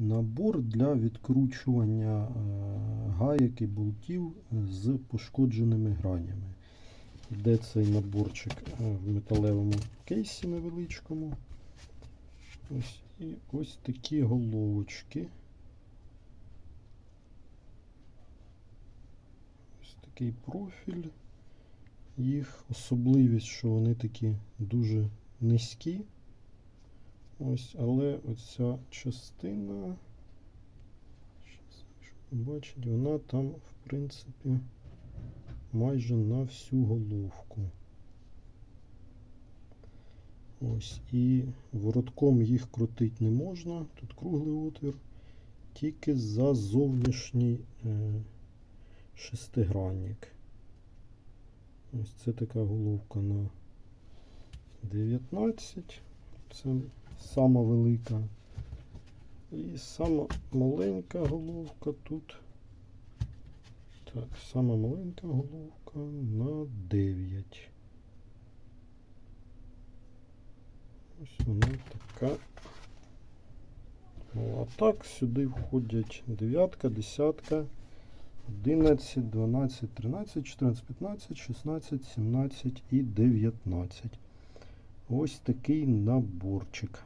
Набор для відкручування е, гаяк і болтів з пошкодженими гранями. Йде цей наборчик е, в металевому кейсі невеличкому. Ось, і ось такі головочки. Ось такий профіль. Їх особливість, що вони такі дуже низькі. Ось, але оця частина, якщо побачить, вона там, в принципі, майже на всю головку. Ось, і воротком їх крутити не можна. Тут круглий отвір, тільки за зовнішній е, шестигранник. Ось це така головка на 19. Це сама велика. І сама маленька головка тут. Так, сама маленька головка на 9. Ось вона така. Ну, а так сюди входять дев'ятка, десятка, 11, 12, 13, 14, 15, 16, 17 і 19. Ось такий наборчик.